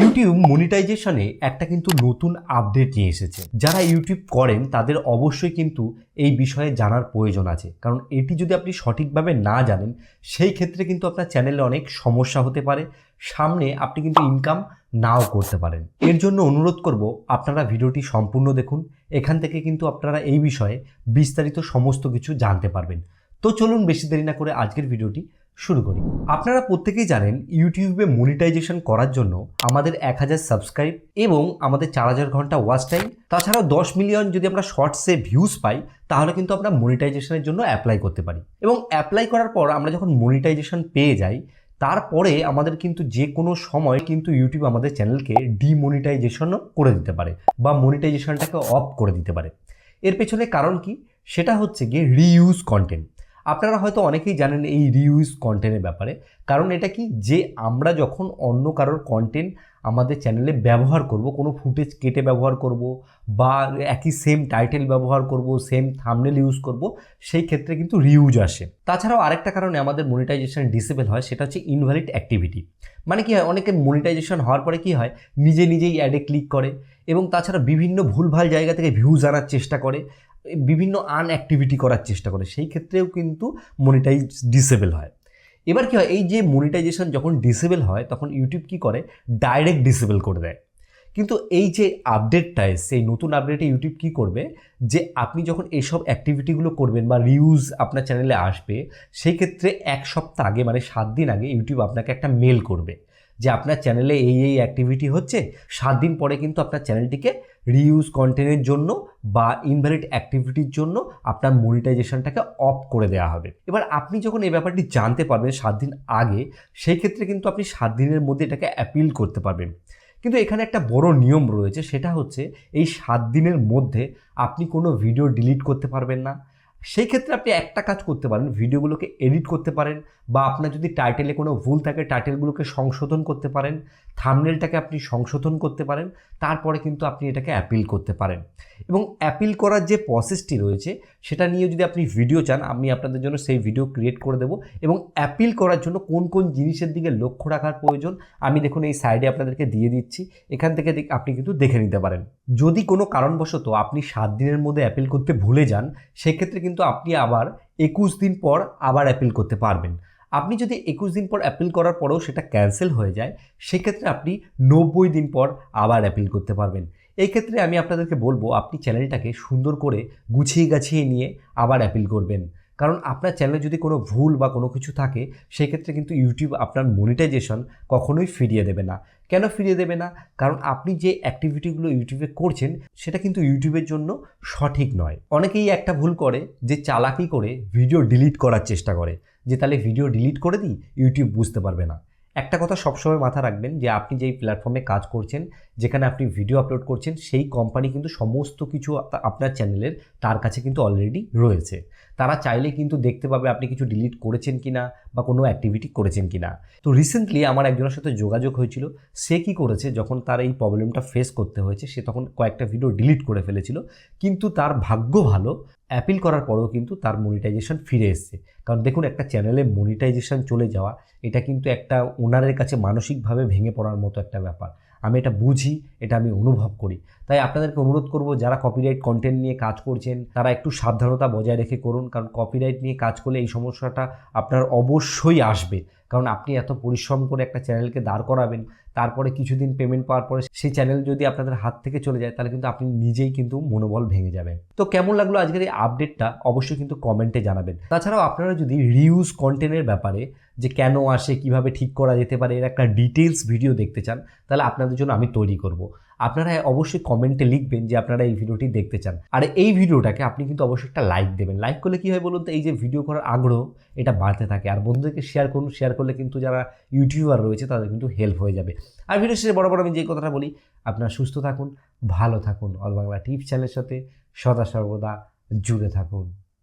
YouTube মনিটাইজেশনে একটা কিন্তু নতুন আপডেট নিয়ে এসেছে। যারা ইউটিউব করেন, তাদের অবশ্যই কিন্তু এই বিষয়ে জানার প্রয়োজন আছে। কারণ এটি যদি আপনি সঠিকভাবে না জানেন, সেই ক্ষেত্রে কিন্তু আপনার চ্যানেলে অনেক সমস্যা হতে পারে। সামনে আপনি কিন্তু ইনকাম নাও করতে পারেন। এর জন্য অনুরোধ করব, আপনারা ভিডিওটি সম্পূর্ণ দেখুন। এখান থেকে কিন্তু আপনারা এই বিষয়ে বিস্তারিত সমস্ত কিছু জানতে পারবেন। তো চলুন, বেশি দেরি না করে আজকের ভিডিওটি শুরু করি। আপনারা প্রত্যেকেই জানেন, ইউটিউবে মনিটাইজেশন করার জন্য আমাদের এক হাজার সাবস্ক্রাইব এবং আমাদের চার হাজার ঘণ্টা ওয়াচ টাইম তাছাড়াও দশ মিলিয়ন যদি আমরা শর্টসে ভিউজ পাই, তাহলে কিন্তু আমরা মনিটাইজেশনের জন্য অ্যাপ্লাই করতে পারি। এবং অ্যাপ্লাই করার পর আমরা যখন মনিটাইজেশন পেয়ে যাই, তারপরে আমাদের কিন্তু যে কোনো সময় কিন্তু ইউটিউব আমাদের চ্যানেলকে ডিমনিটাইজেশনও করে দিতে পারে বা মনিটাইজেশনটাকে অফ করে দিতে পারে। এর পেছনে কারণ কি? সেটা হচ্ছে গিয়ে রিইউজ কন্টেন্ট আপনারা হয়তো অনেকেই জানেন এই রিউজ কন্টেন্টের ব্যাপারে। কারণ এটা কি? যে আমরা যখন অন্য কারোর কন্টেন্ট আমাদের চ্যানেলে ব্যবহার করব, কোনো ফুটেজ কেটে ব্যবহার করব বা একই সেম টাইটেল ব্যবহার করব সেম থামনেল ইউজ করব, সেই ক্ষেত্রে কিন্তু রিউজ আসে। তাছাড়াও আরেকটা কারণে আমাদের মনিটাইজেশন ডিসেবল হয়, সেটা হচ্ছে ইনভ্যালিড অ্যাক্টিভিটি মানে কি হয়? অনেকে মনিটাইজেশন হওয়ার পরে কি হয়? নিজে নিজেই অ্যাডে ক্লিক করে এবং তাছাড়া বিভিন্ন ভুলভাল জায়গা থেকে ভিউজ আনার চেষ্টা করে। বিভিন্ন আন অ্যাক্টিভিটি করার চেষ্টা করে, সেই ক্ষেত্রেও কিন্তু মনিটাইজ ডিসেবল হয়। এবার কি হয়, এই যে মনিটাইজেশন যখন ডিসেবল হয়, তখন ইউটিউব কি করে? ডাইরেক্ট ডিসেবল করে দেয়। কিন্তু এই যে আপডেটটা এসছে এই নতুন আপডেটে ইউটিউব কি করবে? যে আপনি যখন এইসব অ্যাক্টিভিটিগুলো করবেন বা রিউজ আপনার চ্যানেলে আসবে, সেই ক্ষেত্রে এক সপ্তাহ আগে মানে সাত দিন আগে ইউটিউব আপনাকে একটা মেল করবে যে, আপনার চ্যানেলে এই এই অ্যাক্টিভিটি হচ্ছে, সাত দিন পরে কিন্তু আপনার চ্যানেলটিকে রিউজ কন্টেন্টের জন্য বা ইনভ্যালিড অ্যাক্টিভিটির জন্য আপনার মনিটাইজেশনটাকে অফ করে দেওয়া হবে। এবার আপনি যখন এই ব্যাপারটি জানতে পারবেন সাত দিন আগে, সেই ক্ষেত্রে কিন্তু আপনি সাত দিনের মধ্যে এটাকে অ্যাপিল করতে পারবেন। কিন্তু এখানে একটা বড় নিয়ম রয়েছে, সেটা হচ্ছে এই সাত দিনের মধ্যে আপনি কোনো ভিডিও ডিলিট করতে পারবেন না। সেই ক্ষেত্রে আপনি একটা কাজ করতে পারেন ভিডিওগুলোকে এডিট করতে পারেন বা আপনার যদি টাইটেলে কোনো ভুল থাকে টাইটেলগুলোকে সংশোধন করতে পারেন থামনেলটাকে আপনি সংশোধন করতে পারেন, তারপরে কিন্তু আপনি এটাকে অ্যাপিল করতে পারেন। এবং অ্যাপিল করার যে প্রসেসটি রয়েছে, সেটা নিয়ে যদি আপনি ভিডিও চান, আমি আপনাদের জন্য সেই ভিডিও ক্রিয়েট করে দেবো। এবং অ্যাপিল করার জন্য কোন কোন জিনিসের দিকে লক্ষ্য রাখার প্রয়োজন, আমি দেখুন এই সাইডে আপনাদেরকে দিয়ে দিচ্ছি। এখান থেকে আপনি কিন্তু দেখে নিতে পারেন। যদি কোনো কারণবশত আপনি সাত দিনের মধ্যে অ্যাপিল করতে ভুলে যান, সেক্ষেত্রে কিন্তু আপনি আবার একুশ দিন পর আবার অ্যাপিল করতে পারবেন। আপনি যদি একুশ দিন পর অ্যাপিল করার পরেও সেটা ক্যান্সেল হয়ে যায়, সেক্ষেত্রে আপনি নব্বই দিন পর আবার অ্যাপিল করতে পারবেন। এই ক্ষেত্রে আমি আপনাদেরকে বলব, আপনি চ্যানেলটাকে সুন্দর করে গুছিয়ে গাছিয়ে নিয়ে আবার অ্যাপিল করবেন। কারণ আপনার চ্যানেলে যদি কোনো ভুল বা কোনো কিছু থাকে, সেক্ষেত্রে কিন্তু ইউটিউব আপনার মনিটাইজেশন কখনোই ফিরিয়ে দেবে না। কেন ফিরিয়ে দেবে না? কারণ আপনি যে অ্যাক্টিভিটিগুলো ইউটিউবে করছেন, সেটা কিন্তু ইউটিউবের জন্য সঠিক নয়। অনেকেই একটা ভুল করে যে চালাকি করে ভিডিও ডিলিট করার চেষ্টা করে। যে তাহলে ভিডিও ডিলিট করে দিই ইউটিউব বুঝতে পারবে না। একটা কথা সবসময় মাথা রাখবেন যে আপনি যেই প্ল্যাটফর্মে কাজ করছেন, যেখানে আপনি ভিডিও আপলোড করছেন, সেই কোম্পানি কিন্তু সমস্ত কিছু আপনার চ্যানেলের তার কাছে কিন্তু অলরেডি রয়েছে। তারা চাইলে কিন্তু দেখতে পাবে আপনি কিছু ডিলিট করেছেন কি না বা কোনো অ্যাক্টিভিটি করেছেন কি না তো রিসেন্টলি আমার একজনের সাথে যোগাযোগ হয়েছিল, সে কি করেছে, যখন তার এই প্রবলেমটা ফেস করতে হয়েছে, সে তখন কয়েকটা ভিডিও ডিলিট করে ফেলেছিল। কিন্তু তার ভাগ্য ভালো অ্যাপিল করার পরেও কিন্তু তার মনিটাইজেশন ফিরে এসছে। কারণ দেখুন, একটা চ্যানেলে মনিটাইজেশন চলে যাওয়া, এটা কিন্তু একটা ওনারের কাছে মানসিকভাবে ভেঙে পড়ার মতো একটা ব্যাপার। আমি এটা বুঝি, এটা আমি অনুভব করি। তাই আপনাদেরকে অনুরোধ করব, যারা কপিরাইট কন্টেন্ট নিয়ে কাজ করছেন, তারা একটু সাবধানতা বজায় রেখে করুন, কারণ কপিরাইট নিয়ে কাজ করলে এই সমস্যাটা আপনার অবশ্যই আসবে। কারণ আপনি এত পরিশ্রম করে একটা চ্যানেলকে দাঁড় করাবেন, তারপরে কিছুদিন পেমেন্ট পাওয়ার পরে সেই চ্যানেল যদি আপনাদের হাত থেকে চলে যায়, তাহলে কিন্তু আপনি নিজেই কিন্তু মনোবল ভেঙে যাবেন। তো কেমন লাগল আজকের এই আপডেটটা অবশ্যই কিন্তু কমেন্টে জানাবেন। তাছাড়াও আপনারা যদি রিউজ কন্টেন্টের ব্যাপারে যে কেন আসে, কীভাবে ঠিক করা যেতে পারে, এর একটা ডিটেলস ভিডিও দেখতে চান, তাহলে আপনাদের জন্য আমি তৈরি করব। আপনারা অবশ্যই কমেন্টে লিখবেন যে আপনারা এই ভিডিওটি দেখতে চান। আর এই ভিডিওটাকে আপনি কিন্তু অবশ্যই একটা লাইক দেবেন। লাইক করলে কী হয় বলুন তো, এই যে ভিডিও করার আগ্রহ, এটা বাড়তে থাকে। আর বন্ধুদেরকে শেয়ার করুন শেয়ার করলে কিন্তু যারা ইউটিউবার রয়েছে, তাদের কিন্তু হেল্প হয়ে যাবে। আর ভিডিও শেষে বড় বড় আমি যে কথাটা বলি, আপনারা সুস্থ থাকুন, ভালো থাকুন। অল বাংলা টিপস চ্যানেলের সাথে সদা সর্বদা জুড়ে থাকুন।